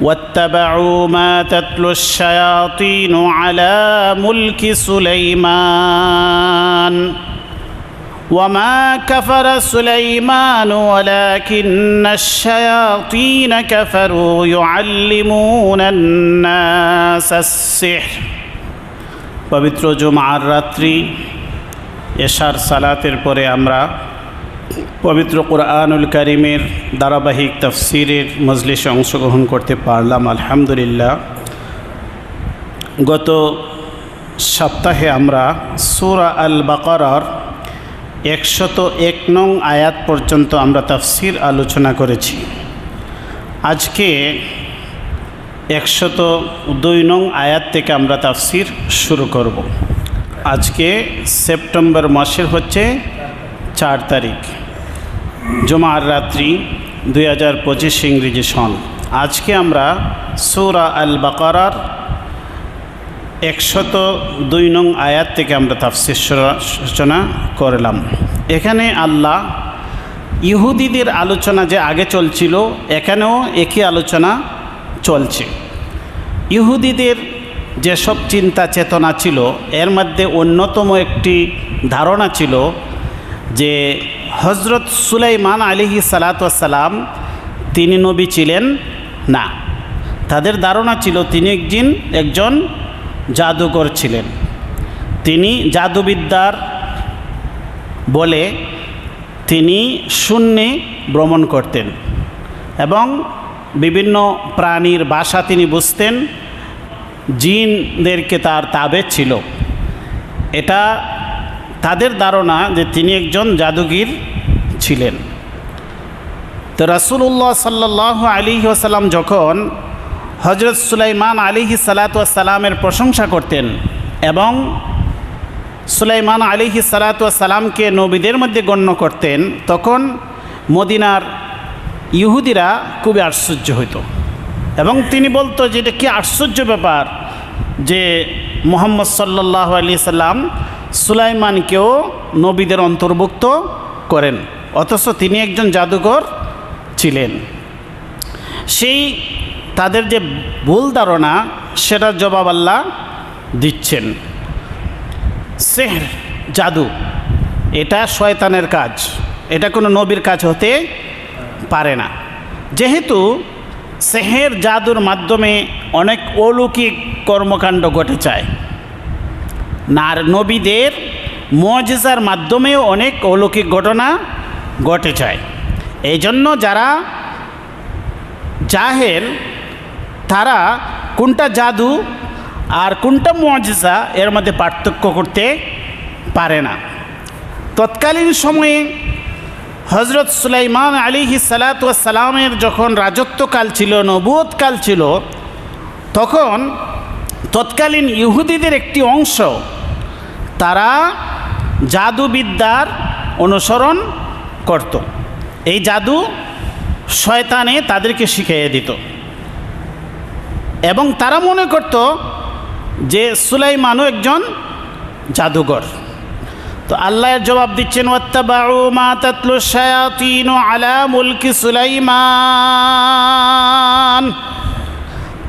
واتبعوا ما تتلو الشياطين على ملك سليمان وما كفر سليمان ولكن الشياطين كفروا يعلمون الناس السحر পবিত্র জুমার রাত্রি এশার সালাতের পরে আমরা পবিত্র কোরআনুল করিমের ধারাবাহিক তফসিরের মজলিসে অংশগ্রহণ করতে পারলাম, আলহামদুলিল্লাহ। গত সপ্তাহে আমরা সুরা আল বাকরার একশত এক নং আয়াত পর্যন্ত আমরা তফসির আলোচনা করেছি। আজকে একশত দুই নং আয়াত থেকে আমরা তাফসির শুরু করব। আজকে সেপ্টেম্বর মাসের হচ্ছে চার তারিখ। জুমার রাত্রি দুই হাজার পঁচিশ ইংরেজি সন। আজকে আমরা সৌরা আল বাকারার একশত দুই নং আয়াত থেকে আমরা তাফসির সূচনা করলাম। এখানে আল্লাহ ইহুদিদের আলোচনা যে আগে চলছিল, এখানেও একই আলোচনা চলছে। ইহুদিদের যেসব চিন্তা চেতনা ছিল, এর মধ্যে অন্যতম একটি ধারণা ছিল যে হজরত সুলাইমান আলিহি সালাতাম তিনি নবী ছিলেন না। তাদের ধারণা ছিল তিনি একদিন একজন জাদুকর ছিলেন। তিনি জাদুবিদ্যার বলে তিনি শূন্যে ভ্রমণ করতেন এবং বিভিন্ন প্রাণীর বাসা তিনি বুঝতেন, জিনদেরকে তার তাবে ছিল। এটা তাদের ধারণা যে তিনি একজন জাদুগির ছিলেন। তো রাসুল্লাহ সাল্লাহ আলী ওসাল্লাম যখন হজরত সুলাইমান আলিহি সালাতামের প্রশংসা করতেন এবং সুলাইমান আলিহি সালাতামকে নবীদের মধ্যে গণ্য করতেন, তখন মদিনার ইহুদিরা খুবই আশ্চর্য হইত এবং তিনি বলতো যে এটা কি আশ্চর্য ব্যাপার যে মোহাম্মদ সাল্লাহ আলি সাল্লাম সুলাইমানকেও নবীদের অন্তর্ভুক্ত করেন। অথচ তিনি একজন জাদুঘর ছিলেন। সেই তাদের যে ভুল ধারণা, সেটার জবাব আল্লাহ দিচ্ছেন। সেহর, জাদু, এটা শয়তানের কাজ। এটা কোনো নবীর কাজ হতে পারে না। যেহেতু সেহের জাদুর মাধ্যমে অনেক অলৌকিক কর্মকাণ্ড ঘটে যায়। আর নবীদের মজেজার মাধ্যমেও অনেক অলৌকিক ঘটনা ঘটে যায় এই জন্য যারা জাহের, তারা কোনটা জাদু আর কোনটা মজেজা এর মধ্যে পার্থক্য করতে পারে না। তৎকালীন সময়ে হজরত সুলাইমান আলিহি সালাতামের যখন রাজত্বকাল ছিল নবুয়তকাল ছিল, তখন তৎকালীন ইহুদিদের একটি অংশ তারা জাদুবিদ্যার অনুসরণ করত। এই জাদু শয়তানে তাদেরকে শিখিয়ে দিত। এবং তারা মনে করত যে সুলাইমানও একজন জাদুঘর। তো আল্লাহর জবাব দিচ্ছেন মা আলা সুলাইমান।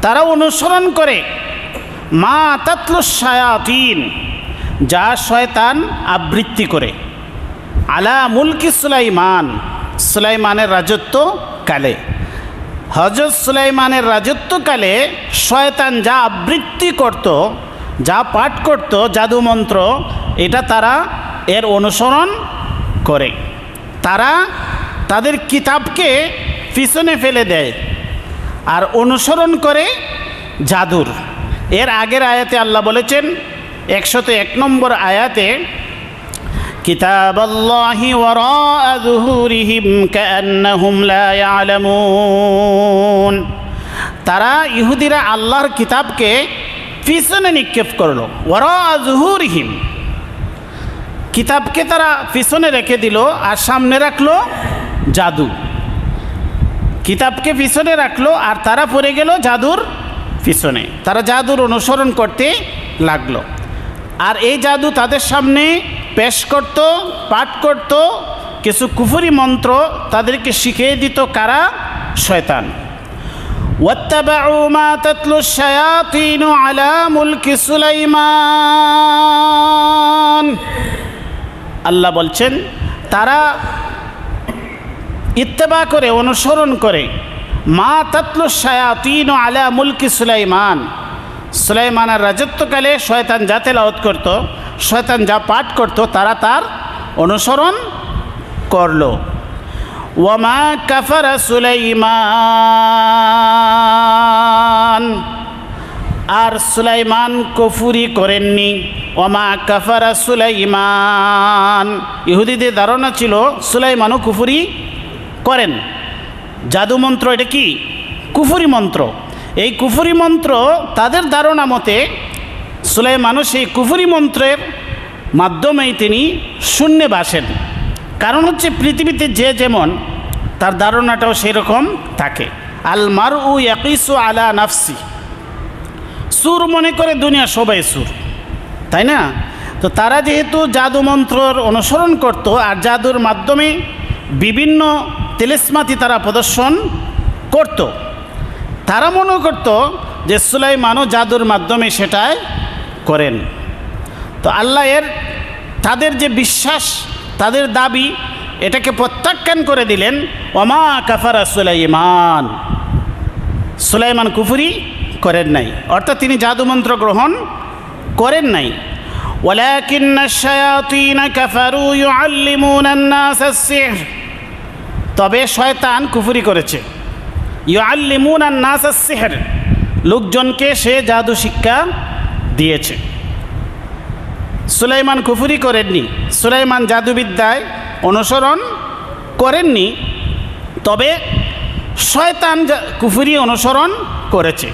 তারা অনুসরণ করে, মা তাতলু শায়াতিন। যা শয়তান আবৃত্তি করে। আলা মুলকি সুলাইমান, সুলাইমানের রাজত্ব কালে। হজরত সুলাইমানের রাজত্বকালে শয়তান যা আবৃত্তি করত, যা পাঠ করত জাদুমন্ত্র এটা তারা এর অনুসরণ করে। তারা তাদের কিতাবকে পিছনে ফেলে দেয় আর অনুসরণ করে জাদুর। এর আগের আয়াতে আল্লাহ বলেছেন একশত এক নম্বর আয়াতে ইয়ালামুন। তারা ইহুদিরা আল্লাহর কিতাবকে পিছনে নিক্ষেপ করল। যুহুরিহিম। কিতাবকে তারা পিছনে রেখে দিল আর সামনে রাখল জাদু। কিতাবকে পিছনে রাখল আর তারা পড়ে গেল জাদুর পিছনে। তারা জাদুর অনুসরণ করতে লাগল। আর এই জাদু তাদের সামনে পেশ করত পাঠ করত কিছু কুফুরি মন্ত্র তাদেরকে শিখিয়ে দিত কারা শয়তান واتبعوا ما تتلو الشياطين على ملك سليمان আল্লাহ বলছেন তারা ইত্তেবা করে অনুসরণ করে মা তাতলু শায়াতিন আলা মুলকি সুলাইমান সুলাইমানের রাজত্বকালে শয়তান যা তেলাওত করত, শয়তান যা পাঠ করত, তারা তার অনুসরণ করল। ওয়ামা কাফারা সুলাইমান, আর সুলাইমান কফুরি করেননি। ওমা কাফারা সুলাইমান, ইহুদিদের ধারণা ছিল সুলাইমানও কুফুরি করেন। জাদু মন্ত্র এটা কি? কুফুরি মন্ত্র। এই কুফুরি মন্ত্র তাদের ধারণা মতে সুলাইমানও সেই কুফুরি মন্ত্রের মাধ্যমেই তিনি শূন্যে বাসেন। কারণ হচ্ছে পৃথিবীতে যে যেমন তার ধারণাটাও সেরকম থাকে। আল মার উ ইয়াকিসু আলা নাফসি। সুর মনে করে দুনিয়া সবাই সুর। তাই না? তো তারা যেহেতু জাদু মন্ত্রর অনুসরণ করত আর জাদুর মাধ্যমে বিভিন্ন তেলেসমাতি তারা প্রদর্শন করত। তারা মনে করত যে সুলাইমানও জাদুর মাধ্যমে সেটাই করেন তো আল্লাহ এর তাদের যে বিশ্বাস তাদের দাবি এটাকে প্রত্যাখ্যান করে দিলেন ওমা কাফারা সুলাইমান সুলাইমান কুফুরি করেন নাই অর্থাৎ তিনি জাদুমন্ত্র গ্রহণ করেন নাই ولكن الشياطين كفروا يعلمون الناس السحر তবে শয়তান কুফুরি করেছে ইউআল্লিমুন নাস সিহর। লোকজনকে সে জাদু শিক্ষা দিয়েছে। সুলাইমান কুফুরি করেননি, সুলাইমান জাদুবিদ্যায় অনুসরণ করেননি, তবে শয়তান কুফুরি অনুসরণ করেছে।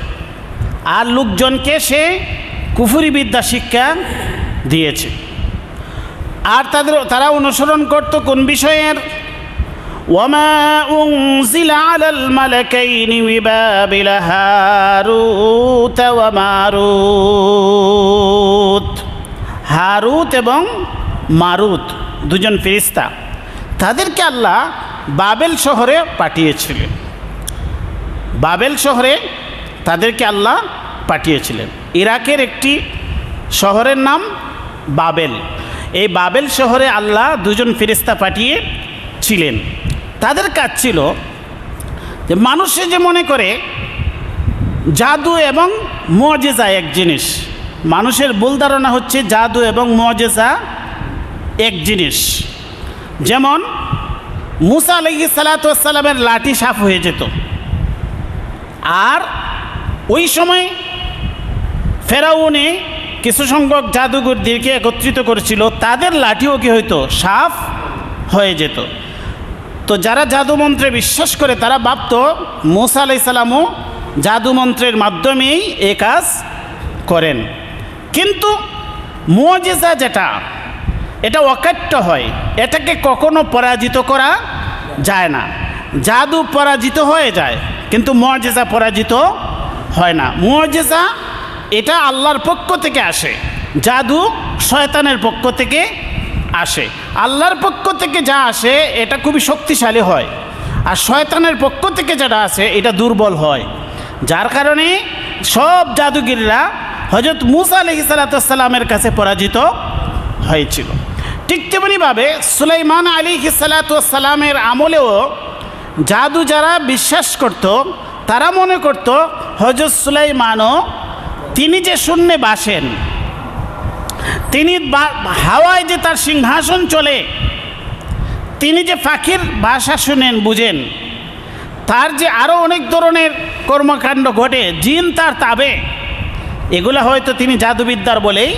আর লোকজনকে সে কুফুরি বিদ্যা শিক্ষা দিয়েছে। আর তাদের তারা অনুসরণ করত কোন বিষয়ের? وما أنزل على الملكين ببابل هاروت وماروت হারুত এবং মারুত দুজন ফেরিস্তা তাদেরকে আল্লাহ বাবেল শহরে পাঠিয়েছিলেন বাবেল শহরে তাদেরকে আল্লাহ পাঠিয়েছিলেন ইরাকের একটি শহরের নাম বাবেল এই বাবেল শহরে আল্লাহ দুজন ফেরিস্তা পাঠিয়েছিলেন তাদের কাজ ছিল যে মানুষে যে মনে করে জাদু এবং মজেজা এক জিনিস, মানুষের ভুল ধারণা হচ্ছে জাদু এবং মজেজা এক জিনিস। যেমন মুসা আলহি সালাতামের লাঠি সাফ হয়ে যেত। আর ওই সময় ফেরাউনে কিছু সংখ্যক জাদুঘরদেরকে একত্রিত করেছিল, তাদের লাঠিও কি হইতো? সাফ হয়ে যেত। তো যারা জাদুমন্ত্রে বিশ্বাস করে, তারা ভাবত মুসা আলাইসাল্লামও জাদুমন্ত্রের মাধ্যমেই এ কাজ করেন। কিন্তু মুজিজা যেটা, এটা অকাট্য হয়। এটাকে কখনো পরাজিত করা যায় না। জাদু পরাজিত হয়ে যায়, কিন্তু মুজিজা পরাজিত হয় না। মুজিজা এটা আল্লাহর পক্ষ থেকে আসে। জাদু শয়তানের পক্ষ থেকে আসে। আল্লাহর পক্ষ থেকে যা আসে, এটা খুবই শক্তিশালী হয়। আর শয়তানের পক্ষ থেকে যেটা আসে, এটা দুর্বল হয়। যার কারণে সব জাদুগিররা হজরত মুসা আলহি সালাতামের কাছে পরাজিত হয়েছিল। ঠিক তেমনিভাবে সুলাইমান আলী সালাতামের আমলেও জাদু যারা বিশ্বাস করত, তারা মনে করত হজরত সুলাইমানও তিনি যে শূন্যে বাসেন তিনি হাওয়ায় যে তার সিংহাসন চলে, তিনি যে পাখির ভাষা শুনেন, বুঝেন, তার যে আরও অনেক ধরনের কর্মকাণ্ড ঘটে, জিন তার তাবে, এগুলো হয়তো তিনি জাদুবিদ্যার বলেই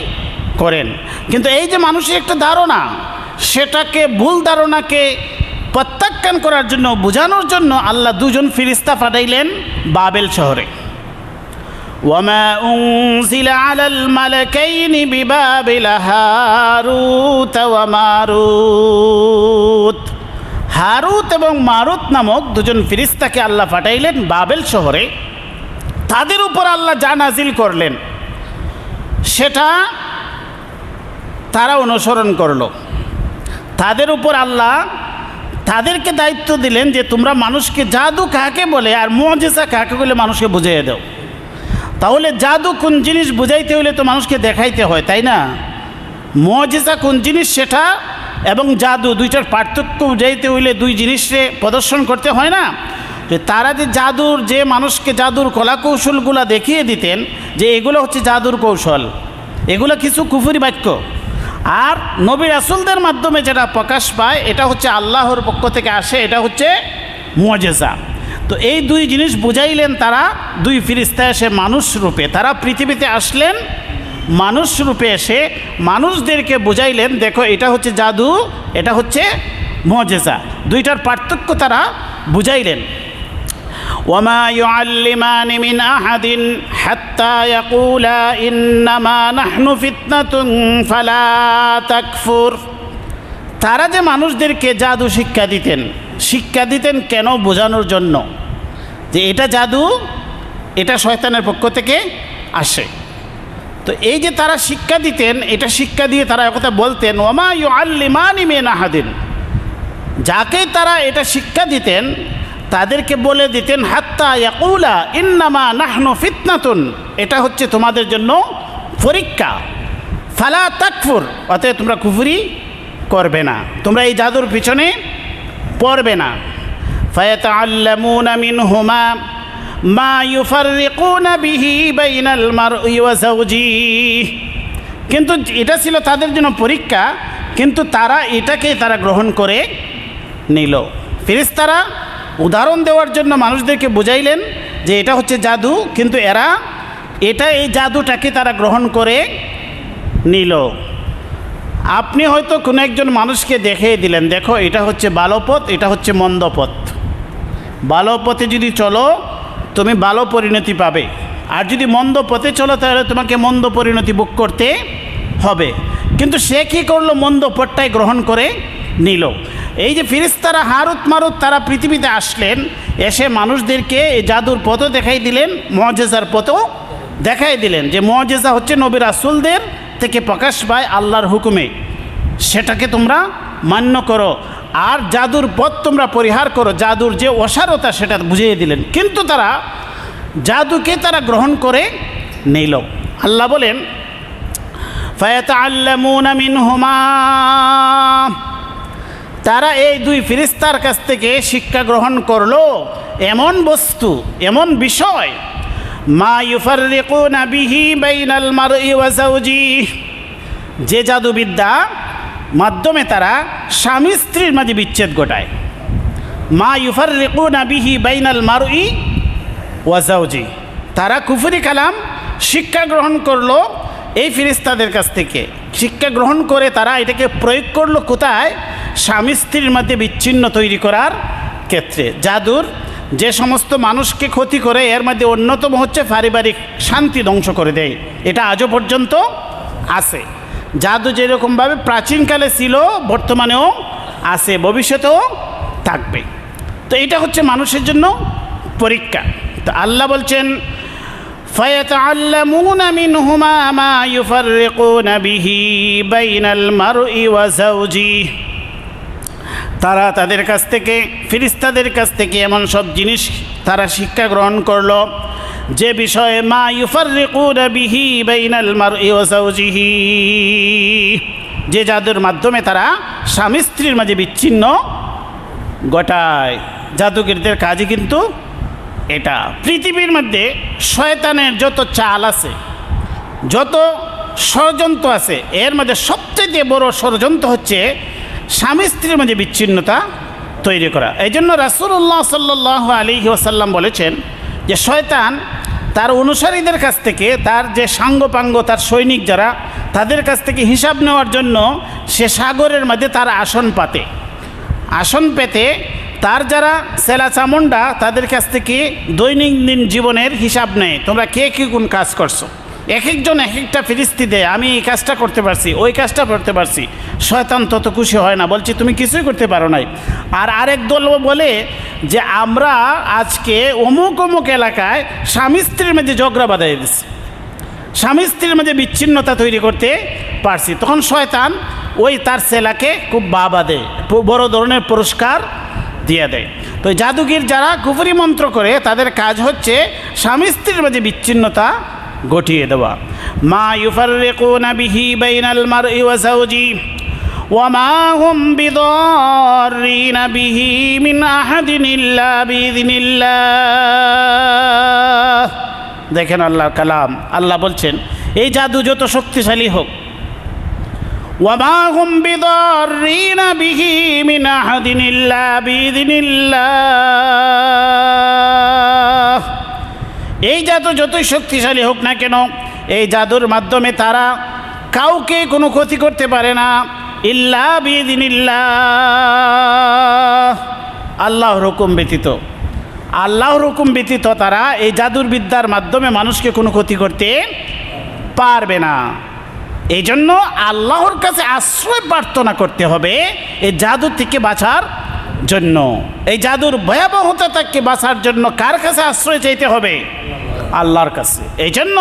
করেন। কিন্তু এই যে মানুষের একটা ধারণা, সেটাকে ভুল ধারণাকে প্রত্যাখ্যান করার জন্য, বোঝানোর জন্য আল্লাহ দুজন ফিরিস্তা পাঠাইলেন বাবেল শহরে। وما أنزل على الملكين ببابل هاروت وماروت হারুত এবং মারুত নামক দুজন ফিরিস্তাকে আল্লাহ পাঠাইলেন বাবেল শহরে তাদের উপর আল্লাহ যা নাজিল করলেন সেটা তারা অনুসরণ করলো তাদের উপর আল্লাহ তাদেরকে দায়িত্ব দিলেন যে তোমরা মানুষকে জাদু কাকে বলে আর মজেসা কাকে বলে মানুষকে বুঝিয়ে দাও তাহলে জাদু কোন জিনিস বুঝাইতে হলে তো মানুষকে দেখাইতে হয়, তাই না? মজেসা কোন জিনিস সেটা এবং জাদু দুইটার পার্থক্য বুঝাইতে হইলে দুই জিনিসে প্রদর্শন করতে হয় না? যে তারা যে জাদুর, যে মানুষকে জাদুর কলাকৌশলগুলো দেখিয়ে দিতেন যে এগুলো হচ্ছে জাদুর কৌশল, এগুলো কিছু কুফুরি বাক্য। আর নবী রাসুলদের মাধ্যমে যেটা প্রকাশ পায়, এটা হচ্ছে আল্লাহর পক্ষ থেকে আসে, এটা হচ্ছে মজেজা। তো এই দুই জিনিস বুঝাইলেন তারা দুই ফিরিস্তা এসে মানুষ রূপে তারা পৃথিবীতে আসলেন মানুষ রূপে এসে মানুষদেরকে বুঝাইলেন দেখো এটা হচ্ছে জাদু এটা হচ্ছে মজেজা দুইটার পার্থক্য তারা বুঝাইলেন وما يعلمان من أحد حتى يقولا إنما نحن فتنة فلا تكفر তারা যে মানুষদেরকে জাদু শিক্ষা দিতেন শিক্ষা দিতেন কেন বোঝানোর জন্য? যে এটা জাদু, এটা শয়তানের পক্ষ থেকে আসে। তো এই যে তারা শিক্ষা দিতেন, এটা শিক্ষা দিয়ে তারা একথা বলতেন, ওমা ইউ আল্লিমানি মেন আহাদিন। যাকেই তারা এটা শিক্ষা দিতেন, তাদেরকে বলে দিতেন, হাত্তা ইয়াকুলা ইন্নামা নাহনু ফিতনাতুন। এটা হচ্ছে তোমাদের জন্য পরীক্ষা। ফালা তাকফুর, অতএব তোমরা কুফুরি করবে না। তোমরা এই জাদুর পিছনে পড়বে না। ফয়তা আল্লামুন আমিন হুমা মা ইউফারিকুন বিহি বাইনাল মারই ওয়া যাওজিহি। কিন্তু এটা ছিল তাদের জন্য পরীক্ষা, কিন্তু তারা এটাকে তারা গ্রহণ করে নিল। ফিরিস্তারা উদাহরণ দেওয়ার জন্য মানুষদেরকে বুঝাইলেন যে এটা হচ্ছে জাদু, কিন্তু এরা এটা এই জাদুটাকে তারা গ্রহণ করে নিল। আপনি হয়তো কোনো একজন মানুষকে দেখিয়ে দিলেন, দেখো এটা হচ্ছে ভালো পথ এটা হচ্ছে মন্দ পথ ভালো পথে যদি চলো, তুমি ভালো পরিণতি পাবে। আর যদি মন্দ পথে চলো, তাহলে তোমাকে মন্দ পরিণতি বুক করতে হবে। কিন্তু সে কী করল? মন্দ পথটাই গ্রহণ করে নিল। এই যে ফিরিস্তারা হারুত মারুত, তারা পৃথিবীতে আসলেন, এসে মানুষদেরকে এই জাদুর পথও দেখাই দিলেন, মজেজার পথও দেখাই দিলেন যে মজেজা হচ্ছে নবী রাসুলদের থেকে প্রকাশ পায় আল্লাহর হুকুমে। সেটাকে তোমরা মান্য করো। আর জাদুর পথ তোমরা পরিহার করো। জাদুর যে অসারতা সেটা বুঝিয়ে দিলেন। কিন্তু তারা জাদুকে তারা গ্রহণ করে নিল। আল্লাহ বলেন তারা এই দুই ফিরিস্তার কাছ থেকে শিক্ষা গ্রহণ করল। এমন বস্তু, এমন বিষয় মা ইউফাররিকুনা বিহি বাইনাল ওয়া যাওজিহি যে জাদুবিদ্যা মাধ্যমে তারা স্বামী স্ত্রীর মাঝে বিচ্ছেদ ঘটায়। মা ইউফার রেকুনা বিহি বাইনাল মারুই ওয়াজাউজি তারা কুফুরি কালাম শিক্ষা গ্রহণ করল এই ফিরিস্তাদের কাছ থেকে। শিক্ষা গ্রহণ করে তারা এটাকে প্রয়োগ করল কোথায়? স্বামী স্ত্রীর মধ্যে বিচ্ছিন্ন তৈরি করার ক্ষেত্রে। জাদুর যে সমস্ত মানুষকে ক্ষতি করে এর মধ্যে অন্যতম হচ্ছে পারিবারিক শান্তি ধ্বংস করে দেয় এটা আজও পর্যন্ত আছে জাদু যেরকমভাবে প্রাচীনকালে ছিল বর্তমানেও আছে ভবিষ্যতেও থাকবে তো এটা হচ্ছে মানুষের জন্য পরীক্ষা তো আল্লাহ বলছেন فيتعلمون منهما ما يفرقون به بين المرء وزوجه তারা তাদের কাছ থেকে, ফিরিস্তাদের কাছ থেকে এমন সব জিনিস তারা শিক্ষা গ্রহণ করল, যে বিষয়ে, মা ইউফাররিকুন বিহি বাইনাল ওয়া যে জাদুর মাধ্যমে তারা স্বামী স্ত্রীর মাঝে বিচ্ছিন্ন ঘটায়। জাদুগিরদের কাজই কিন্তু এটা। পৃথিবীর মধ্যে শয়তানের যত চাল আছে, যত ষড়যন্ত্র আছে, এর মধ্যে সবচেয়ে বড় ষড়যন্ত্র হচ্ছে স্বামী স্ত্রীর মাঝে বিচ্ছিন্নতা তৈরি করা। এই জন্য রাসুল্লাহ সাল্লাহ আলী ওসাল্লাম বলেছেন যে শয়তান তার অনুসারীদের কাছ থেকে, তার যে সাঙ্গপাঙ্গ, তার সৈনিক যারা, তাদের কাছ থেকে হিসাব নেওয়ার জন্য সে সাগরের মাঝে তার আসন পাতে। আসন পেতে তার যারা সেলা চামুন্ডা তাদের কাছ থেকে দৈনন্দিন জীবনের হিসাব নেয়। তোমরা কে কী কোন কাজ করছ? এক একজন এক একটা ফিরিস্তি দেয়, আমি এই কাজটা করতে পারছি, ওই কাজটা করতে পারছি। শয়তান তত খুশি হয় না, বলছি, তুমি কিছুই করতে পারো নাই। আর আরেক দল বলে যে, আমরা আজকে অমুক অমুক এলাকায় স্বামী স্ত্রীর মধ্যে ঝগড়া বাঁধাই দিচ্ছি স্বামী স্ত্রীর মধ্যে বিচ্ছিন্নতা তৈরি করতে পারছি। তখন শয়তান ওই তার ছেলাকে খুব বাবা দেয়, বড় ধরনের পুরস্কার দিয়ে দেয়। তো জাদুগির যারা কুফরি মন্ত্র করে, তাদের কাজ হচ্ছে স্বামী স্ত্রীর মাঝে বিচ্ছিন্নতা ঘটিয়ে দেওয়া মা ইউফাররিকুনা বিহি বাইনাল মারই ওয়া যাওজি وما هم بضارين به من أحد إلا بإذن الله দেখেন আল্লাহর কালাম আল্লাহ বলছেন এই জাদু যত শক্তিশালী হোক وما هم بضارين به من أحد إلا بإذن الله এই জাদু যতই শক্তিশালী হোক না কেন, এই জাদুর মাধ্যমে তারা কাউকে কোনো ক্ষতি করতে পারে না। ইল্লা বিদিনিল্লাহ আল্লাহর হুকুম ব্যতীত। আল্লাহর হুকুম ব্যতীত তারা এই জাদুর বিদ্যার মাধ্যমে মানুষকে কোনো ক্ষতি করতে পারবে না। এই জন্য আল্লাহর কাছে আশ্রয় প্রার্থনা করতে হবে এই জাদু থেকে বাঁচার জন্য। এই জাদুর ভয়াবহতা থেকে বাঁচার জন্য কার কাছে আশ্রয় চাইতে হবে? আল্লাহর কাছে। এই জন্য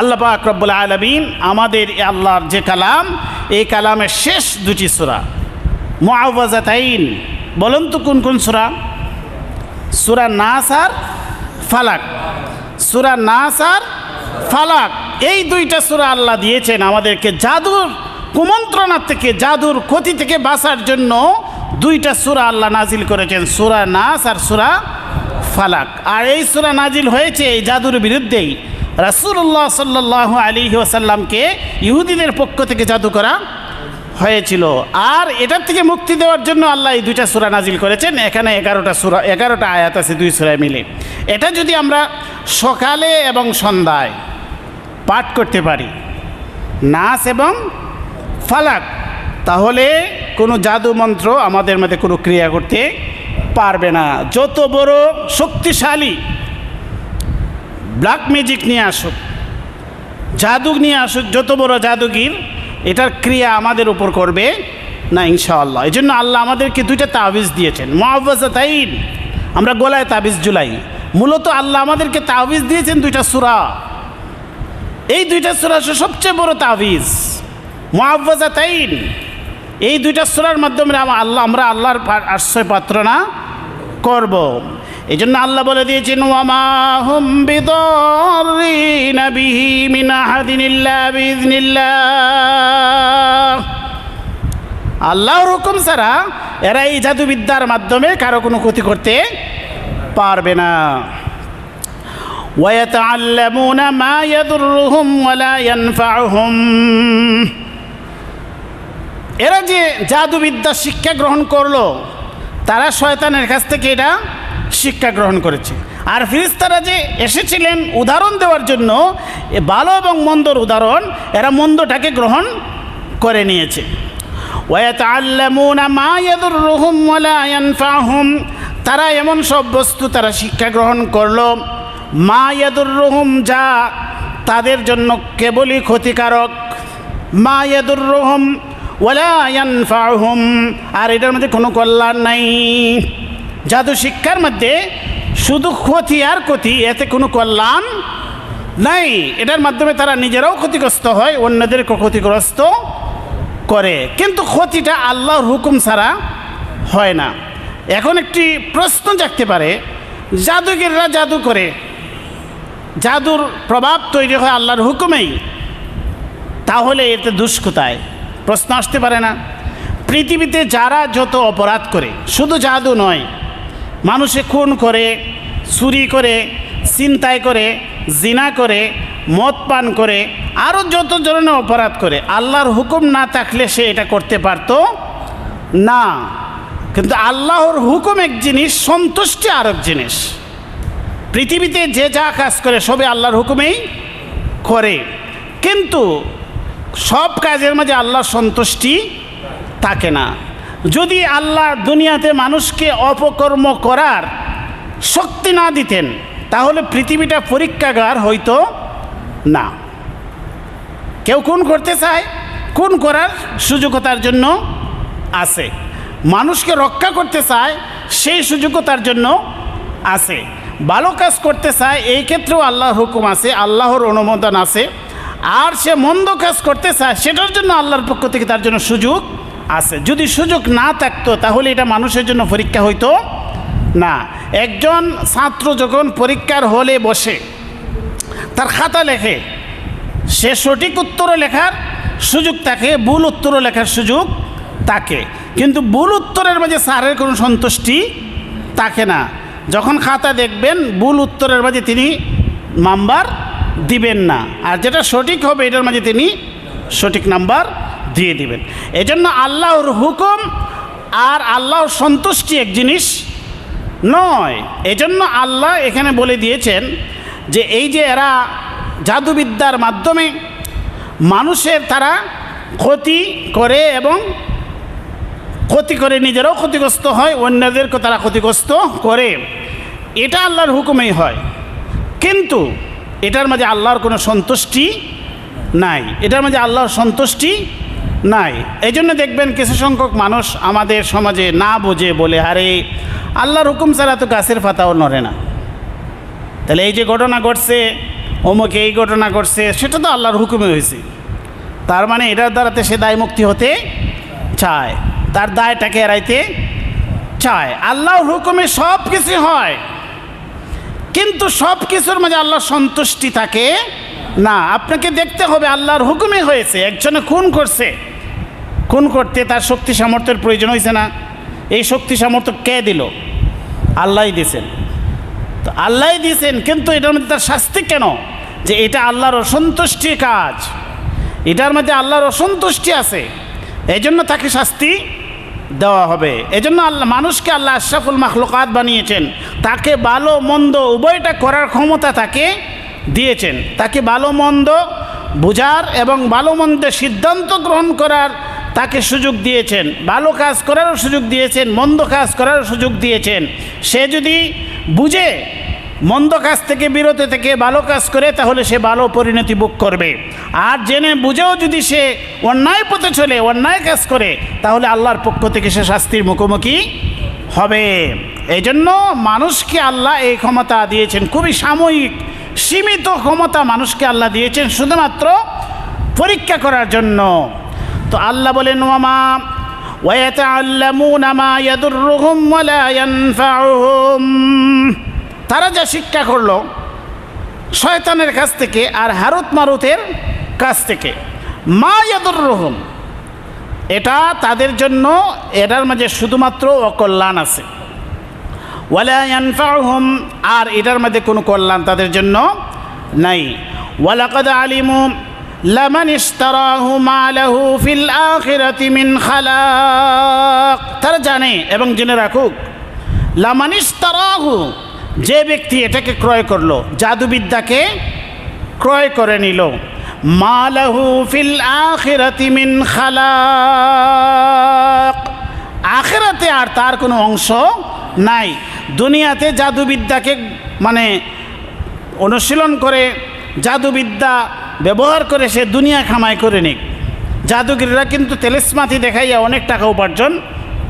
আল্লাহ পাক রব্বুল আলমিন আমাদের আল্লাহর যে কালাম, এই কালামের শেষ দুটি সুরা। মুআওয়াজাতাইন, বলুন তো কোন কোন সুরা? সুরা নাস আর ফালাক। সুরা নাস আর ফালাক, এই দুইটা সুরা আল্লাহ দিয়েছেন আমাদেরকে জাদুর কুমন্ত্রণা থেকে, জাদুর ক্ষতি থেকে বাঁচার জন্য দুইটা সুরা আল্লাহ নাজিল করেছেন। সুরা নাস আর সুরা ফালাক। আর এই সুরা নাজিল হয়েছে এই জাদুর বিরুদ্ধেই। রাসূলুল্লাহ সাল্লাহ আলী ওয়াসাল্লামকে ইহুদিদের পক্ষ থেকে জাদু করা হয়েছিল। আর এটার থেকে মুক্তি দেওয়ার জন্য আল্লাহ এই দুইটা সুরা নাজিল করেছেন। এখানে এগারোটা সুরা, এগারোটা আয়াত আছে দুই সুরায় মিলে। এটা যদি আমরা সকালে এবং সন্ধ্যায় পাঠ করতে পারি নাচ এবং ফালাক, তাহলে কোনো জাদু মন্ত্র আমাদের মধ্যে কোনো ক্রিয়া করতে পারবে না। যত বড় শক্তিশালী ব্ল্যাক ম্যাজিক নিয়ে আসুক জাদু নিয়ে আসুক, যত বড় জাদুগির, এটার ক্রিয়া আমাদের উপর করবে না ইনশাআল্লাহ। এই জন্য আল্লাহ আমাদেরকে দুইটা তাবিজ দিয়েছেন। তাইন আমরা গলায় তাবিজ জুলাই। মূলত আল্লাহ আমাদেরকে তাবিজ দিয়েছেন দুইটা সুরা। এই দুইটা সুরা সবচেয়ে বড় তাবিজ। তাইন এই দুইটা সুরার মাধ্যমে আল্লাহ, আমরা আল্লাহর আশ্রয় পাত্র না করব। এই জন্য আল্লাহ বলে দিয়েছেন, ওয়ামা হুম বিহি মিনাহাদিনিল্লাহ আল্লাহর এরা এই জাদুবিদ্যার মাধ্যমে কারও কোনো ক্ষতি করতে পারবে না। এরা যে জাদুবিদ্যা শিক্ষা গ্রহণ করল তারা শয়তানের কাছ থেকে এটা শিক্ষা গ্রহণ করেছে। আর ফিরিস্তারা যে এসেছিলেন উদাহরণ দেওয়ার জন্য ভালো এবং মন্দর উদাহরণ, এরা মন্দটাকে গ্রহণ করে নিয়েছে। তারা এমন সব বস্তু তারা শিক্ষা গ্রহণ করল। মা ইয়াদুররুহুম যা তাদের জন্য কেবলই ক্ষতিকারক। মা ইয়াদুররুহুম ওয়ালা ইয়ানফাহুম আর এটার মধ্যে কোনো কল্যাণ নাই। জাদু শিক্ষার মধ্যে শুধু ক্ষতি আর ক্ষতি, এতে কোনো কল্যাণ নাই। এটার মাধ্যমে তারা নিজেরাও ক্ষতিগ্রস্ত হয় অন্যদেরকে ক্ষতিগ্রস্ত করে। কিন্তু ক্ষতিটা আল্লাহর হুকুম ছাড়া হয় না। এখন একটি প্রশ্ন জাগতে পারে, জাদুগিররা জাদু করে, জাদুর প্রভাব তৈরি হয় আল্লাহর হুকুমেই, তাহলে এতে দুষ্কতায় প্রশ্ন আসতে পারে না। পৃথিবীতে যারা যত অপরাধ করে, শুধু জাদু নয়, মানুষে খুন করে, চুরি করে চিন্তায় করে, জিনা করে, মদ পান করে আরও যত ধরনের অপরাধ করে, আল্লাহর হুকুম না থাকলে সে এটা করতে পারতো না। কিন্তু আল্লাহর হুকুম এক জিনিস, সন্তুষ্টি আর এক জিনিস। পৃথিবীতে যে যা কাজ করে সবে আল্লাহর হুকুমেই করে। কিন্তু সব কাজের মাঝে আল্লাহর সন্তুষ্টি থাকে না। যদি আল্লাহ দুনিয়াতে মানুষকে অপকর্ম করার শক্তি না দিতেন, তাহলে পৃথিবীটা পরীক্ষাগার হইতো না। কেউ কোন করতে চায় কোন করার সুযোগতার জন্য আছে। মানুষকে রক্ষা করতে চায়, সেই সুযোগও তার জন্য আছে। ভালো কাজ করতে চায়, এই ক্ষেত্রেও আল্লাহর হুকুম আছে, আল্লাহর অনুমোদন আছে। আর সে মন্দ কাজ করতে চায়, সেটার জন্য আল্লাহর পক্ষ থেকে তার জন্য সুযোগ আছে। যদি সুযোগ না থাকতো, তাহলে এটা মানুষের জন্য পরীক্ষা হইতো না। একজন ছাত্র যখন পরীক্ষার হলে বসে, তার খাতা লেখে, সে সঠিক উত্তরও লেখার সুযোগ থাকে, ভুল উত্তরও লেখার সুযোগ তাকে কিন্তু ভুল উত্তরের মাঝে স্যারের কোনো সন্তুষ্টি থাকে না। যখন খাতা দেখবেন, ভুল উত্তরের মাঝে তিনি নাম্বার দিবেন না। আর যেটা সঠিক হবে, এটার মাঝে তিনি সঠিক নাম্বার দিয়ে দিবেন। এজন্য আল্লাহর হুকুম আর আল্লাহর সন্তুষ্টি এক জিনিস নয়। এজন্য আল্লাহ এখানে বলে দিয়েছেন যে, এই যে এরা জাদুবিদ্যার মাধ্যমে মানুষের তারা ক্ষতি করে এবং ক্ষতি করে নিজেরাও ক্ষতিগ্রস্ত হয় অন্যদেরকে তারা ক্ষতিগ্রস্ত করে। এটা আল্লাহর হুকুমেই হয়। কিন্তু এটার মাঝে আল্লাহর কোনো সন্তুষ্টি নাই। এটার মাঝে আল্লাহর সন্তুষ্টি নাই। এই জন্য দেখবেন কিছু সংখ্যক মানুষ আমাদের সমাজে না বোঝে বলে, আরে, আল্লাহর হুকুম ছাড়া তো গাছের পাতাও নড়ে না। তাহলে এই যে ঘটনা ঘটছে, অমুকে এই ঘটনা ঘটছে, সেটা তো আল্লাহর হুকুমে হয়েছে। তার মানে এটার দ্বারাতে সে দায় মুক্তি হতে চায়, তার দায়টাকে এড়াইতে চায়। আল্লাহর হুকুমে সব কিছু হয়। কিন্তু সব কিছুর মাঝে আল্লাহর সন্তুষ্টি থাকে না। আপনাকে দেখতে হবে আল্লাহর হুকুমে হয়েছে। একজনে খুন করছে। খুন করতে তার শক্তি সামর্থ্যের প্রয়োজন হয়েছে না। এই শক্তি সামর্থ্য কে দিল? আল্লাহই দিয়েছেন। তো আল্লাহই দিয়েছেন, কিন্তু এটার মধ্যে তার শাস্তি কেন? যে এটা আল্লাহর অসন্তুষ্টির কাজ। এটার মধ্যে আল্লাহর অসন্তুষ্টি আছে। এই জন্য তাকে শাস্তি দেওয়া হবে। এজন্য আল্লাহ, মানুষকে আল্লাহ আশরাফুল মাখলুকাত বানিয়েছেন। তাকে ভালো মন্দ উভয়টা করার ক্ষমতা তাকে দিয়েছেন। তাকে ভালো মন্দ বোঝার এবং ভালো মন্দের সিদ্ধান্ত গ্রহণ করার তাকে সুযোগ দিয়েছেন। ভালো কাজ করারও সুযোগ দিয়েছেন, মন্দ কাজ করারও সুযোগ দিয়েছেন। সে যদি বুঝে মন্দ কাজ থেকে বিরত থেকে ভালো কাজ করে তাহলে সে ভালো পরিণতি ভোগ করবে আর জেনে বুঝেও যদি সে অন্যায় পথে চলে অন্যায় কাজ করে তাহলে আল্লাহর পক্ষ থেকে সে শাস্তির মুখোমুখি হবে এই জন্য মানুষকে আল্লাহ এই ক্ষমতা দিয়েছেন খুবই সাময়িক সীমিত ক্ষমতা মানুষকে আল্লাহ দিয়েছেন শুধুমাত্র পরীক্ষা করার জন্য তো আল্লাহ বলেন ওয়ামা ويتعلمون ما يضرهم ولا ينفعهم তারা যা শিক্ষা করল শয়তানের কাছ থেকে আর হারুত মারুতের কাছ থেকে। মা ইয়াদুর রহম এটা তাদের জন্য, এটার মাঝে শুধুমাত্র অকল্যাণ আছে। ওয়ালা ইয়ানফাউহুম, আর এটার মধ্যে কোনো কল্যাণ তাদের জন্য নাই। ওয়ালাকাদ আলিমু লামান ইশতারাহু মা লাহু ফিল আখিরাতি মিন খালাক। তারা জানে এবং জেনে রাখুক, লামান যে ব্যক্তি এটাকে ক্রয় করল, জাদুবিদ্যাকে ক্রয় করে নিল। মালাহু ফিল আখিরাতি মিন খালাক। আখেরাতে আর তার কোনো অংশ নাই। দুনিয়াতে জাদুবিদ্যাকে মানে অনুশীলন করে, জাদুবিদ্যা ব্যবহার করে সে দুনিয়া খামাই করে নিক। জাদুগিরিরা কিন্তু তেলেসমাতি দেখাইয়া অনেক টাকা উপার্জন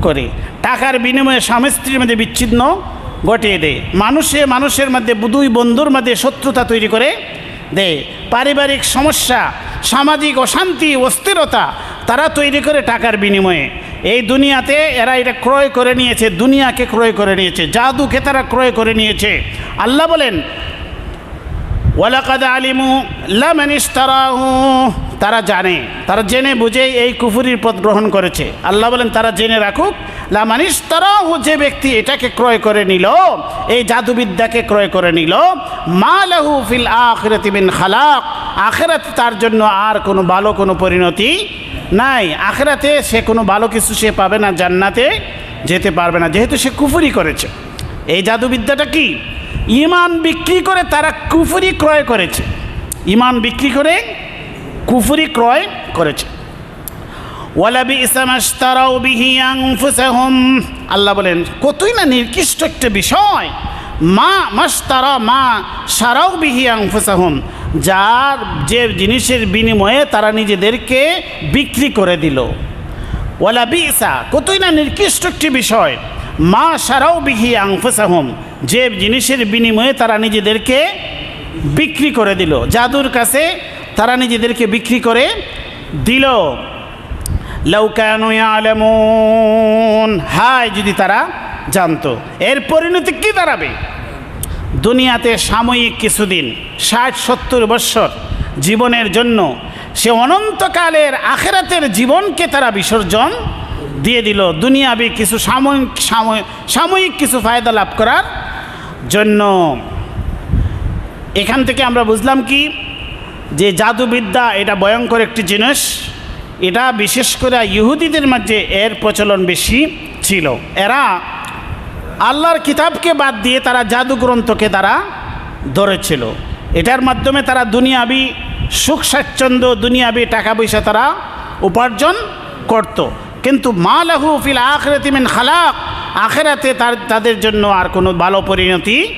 করে। টাকার বিনিময়ে স্বামী স্ত্রীর মধ্যে বিচ্ছিন্ন ঘটিয়ে দেয়। মানুষে মানুষের মধ্যে, দুই বন্ধুর মধ্যে শত্রুতা তৈরি করে দেয়। পারিবারিক সমস্যা, সামাজিক অশান্তি, অস্থিরতা, তারা তৈরি করে টাকার বিনিময়ে। এই দুনিয়াতে এরা এটা ক্রয় করে নিয়েছে, দুনিয়াকে ক্রয় করে নিয়েছে, জাদুকে তারা ক্রয় করে নিয়েছে। আল্লাহ বলেন, ওয়ালাকাদ আলিমু লামান ইশতারাহু। তারা জানে, তারা জেনে বুঝে এই কুফুরির পথ গ্রহণ করেছে। আল্লাহ বলেন, তারা জেনে রাখুক লামান ইশতারাহু যে ব্যক্তি এটাকে ক্রয় করে নিল, এই জাদুবিদ্যাকে ক্রয় করে নিল, মা লাহু ফিল আখিরাতি মিন খালাক, আখিরাতে তার জন্য আর কোনো ভালো কোনো পরিণতি নাই। আখেরাতে সে কোনো ভালো কিছু সে পাবে না, জান্নাতে যেতে পারবে না, যেহেতু সে কুফুরি করেছে। এই জাদুবিদ্যাটা কি? ইমান বিক্রি করে তারা কুফুরি ক্রয় করেছে। ইমান বিক্রি করে কুফুরি ক্রয় করেছে। আল্লাহ বলেন, কতই না নির্দিষ্ট একটা বিষয়, মা মাস্তারা মা সারাও বিহি আনফুসাহুম, যার যে জিনিসের বিনিময়ে তারা নিজেদেরকে বিক্রি করে দিল। ওয়ালা বিসা, কতই না নির্দিষ্ট একটি বিষয়, মা সারাও বিহি আংফুসাহম যে জিনিসের বিনিময়ে তারা নিজেদেরকে বিক্রি করে দিল। জাদুর কাছে তারা নিজেদেরকে বিক্রি করে দিল। আলমুন হায়, যদি তারা জানতো। এর পরিণতি কি দাঁড়াবে? দুনিয়াতে সাময়িক কিছুদিন, ষাট, সত্তর বৎসর জীবনের জন্য সে অনন্তকালের আখেরাতের জীবনকে তারা বিসর্জন দিয়ে দিল। দুনিয়াবি কিছু সাময়িক সাময়িক কিছু ফায়দা লাভ করার জন্য। এখান থেকে আমরা বুঝলাম কি? যে জাদুবিদ্যা, এটা ভয়ঙ্কর একটি জিনিস। এটা বিশেষ করে ইহুদিদের মাঝে এর প্রচলন বেশি ছিল। এরা আল্লাহর কিতাবকে বাদ দিয়ে তারা জাদু গ্রন্থকে তারা ধরেছিল। এটার মাধ্যমে তারা দুনিয়াবি সুখ, স্বাচ্ছন্দ্য, দুনিয়াবি টাকা পয়সা তারা উপার্জন করত। কিন্তু মা লাহু ফিল আখরাতি মিন খালাক, আখেরাতে তার, তাদের জন্য আর কোনো ভালো পরিণতি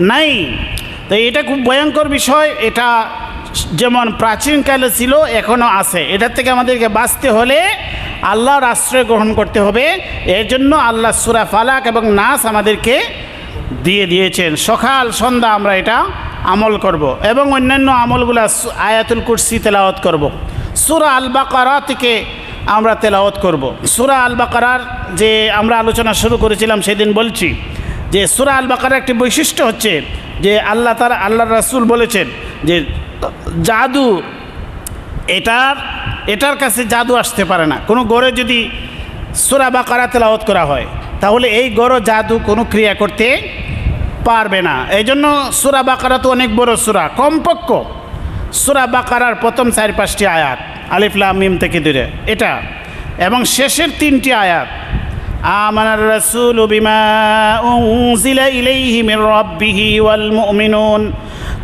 নাই। তো এটা খুব ভয়ঙ্কর বিষয়। এটা যেমন প্রাচীনকালে ছিল এখনও আছে। এটার থেকে আমাদেরকে বাঁচতে হলে আল্লাহর আশ্রয় গ্রহণ করতে হবে। এর জন্য আল্লাহ সুরা ফালাক এবং নাস আমাদেরকে দিয়ে দিয়েছেন। সকাল, সন্ধ্যা আমরা এটা আমল করব এবং অন্যান্য আমলগুলা আয়াতুল কুরসি তেলাওয়াত করব। সুরা আল বাকারা থেকে আমরা তেলাওয়াত করব। সুরা আল বাকারার যে আমরা আলোচনা শুরু করেছিলাম, সেদিন বলছি যে সুরা আল বাকারার একটি বৈশিষ্ট্য হচ্ছে যে আল্লাহ তারা আল্লাহ রাসুল বলেছেন যে জাদু, এটার এটার কাছে জাদু আসতে পারে না। কোনো গড়ে যদি সোরা বা করা তেলাওত করা হয়, তাহলে এই গড় জাদু কোনো ক্রিয়া করতে পারবে না। এই জন্য সুরা বাকারা তো অনেক বড় সুরা, কমপক্ষ সুরা বাকারার প্রথম চার পাঁচটি আয়াত আলিফলা মিম থেকে দূরে, এটা। এবং শেষের তিনটি আয়াত আমার রাসূল বিমা ইলাইহি মির রাব্বিহি ওয়াল মুমিনুন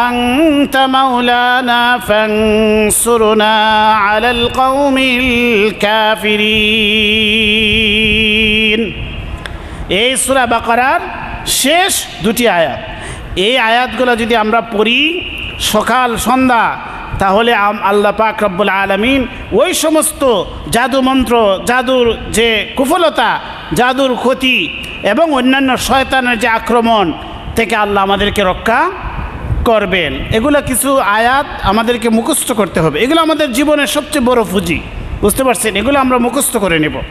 أنت مولانا فانصرنا على القوم الكافرين এই সুরা বাকারার শেষ দুটি আয়াত এই আয়াতগুলো যদি আমরা পড়ি সকাল সন্ধ্যা তাহলে আম- আল্লাহ পাক রব্বুল আলমিন ওই সমস্ত জাদু মন্ত্র জাদুর যে কুফলতা জাদুর ক্ষতি এবং অন্যান্য শয়তানের যে আক্রমণ থেকে আল্লাহ আমাদেরকে রক্ষা করবেন। এগুলো কিছু আয়াত আমাদেরকে মুখস্থ করতে হবে। এগুলো আমাদের জীবনের সবচেয়ে বড় পুঁজি। বুঝতে পারছেন? এগুলো আমরা মুখস্থ করে নেব।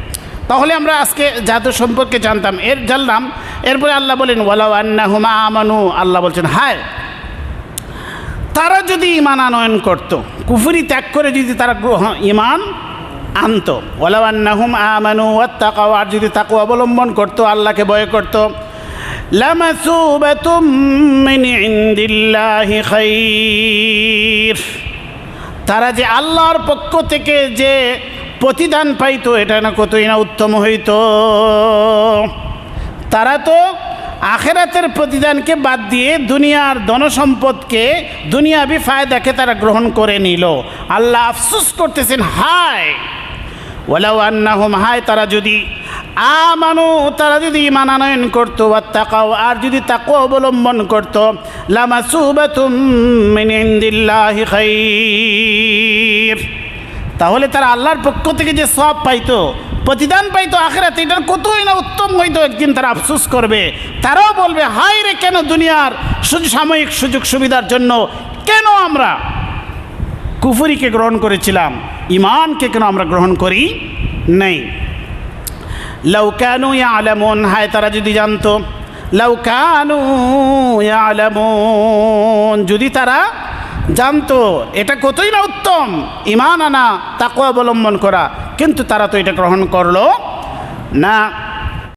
তাহলে আমরা আজকে জাদু সম্পর্কে জানতাম। এর জানলাম। এরপরে আল্লাহ বলেন, ওয়ালাউ আন্না হুমা আমানু। আল্লাহ বলছেন, হায়! তারা যদি ইমান আনয়ন করত, কুফুরি ত্যাগ করে যদি তারা গ্রহ- ইমান আনতো। ওয়ালাউ আন্নাহুম আমানু ওয়াত্তাকাও আর যদি তাকে অবলম্বন করতো, আল্লাহকে ভয় করতো তারা যে আল্লাহর পক্ষ থেকে যে প্রতিদান পাইতো, এটা না কতই না উত্তম হইত। তারা তো আখেরাতের প্রতিদানকে বাদ দিয়ে দুনিয়ার ধনসম্পদকে, দুনিয়াবি ফায়দাকে তারা গ্রহণ করে নিল। আল্লাহ আফসুস করতেছেন, হায়! ওলাউ আন্নাহুম, হায়, তারা যদি আমানু, তারা যদি ইমান আনয়ন করতো বা তাকাও আর যদি তাকে অবলম্বন করতো ইনদিল্লাহি খাইর। তাহলে তারা আল্লাহর পক্ষ থেকে যে সব পাইতো, প্রতিদান পাইতো আখেরাতে, এটার কতই না উত্তম হইতো একদিন তারা আফসোস করবে। তারাও বলবে, হায় রে, কেন দুনিয়ার সাময়িক সুযোগ সুবিধার জন্য, কেন আমরা কুফুরিকে গ্রহণ করেছিলাম? ইমানকে কেন আমরা গ্রহণ করি নেই? লৌকানু আলমন হায় তারা যদি জানতো। লৌকানু আলমন যদি তারা জানতো, এটা কতই না উত্তম? ইমান আনা তাকে অবলম্বন করা, কিন্তু তারা তো এটা গ্রহণ করল না।